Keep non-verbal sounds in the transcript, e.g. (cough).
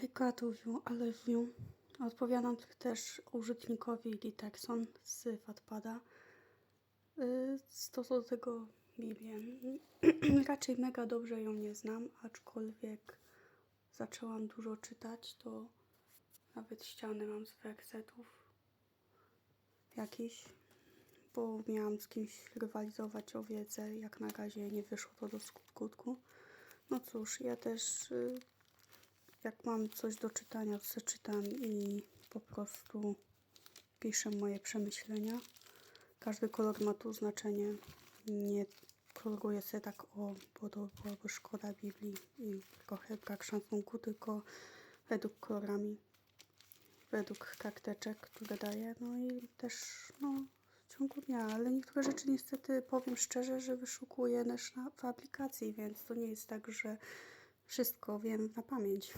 Hejka, Tuwiu, ale wiu. Odpowiadam też użytnikowi z Wattpada. Y, Co do tego Biblię. (clears throat) Raczej mega dobrze ją nie znam, aczkolwiek zaczęłam dużo czytać, to nawet ściany mam z wersetów jakichś, bo miałam z kimś rywalizować o wiedzę. Jak na razie nie wyszło to do skutku. No cóż, ja też y, jak mam coś do czytania, to sobie czytam i po prostu piszę moje przemyślenia. Każdy kolor ma tu znaczenie. Nie koloruję sobie tak o, bo to byłoby szkoda Biblii i trochę brak szacunku, tylko według kolorami, według karteczek, które daję. No i też no, w ciągu dnia, ale niektóre rzeczy niestety powiem szczerze, że wyszukuję też na, w aplikacji, więc to nie jest tak, że wszystko wiem na pamięć.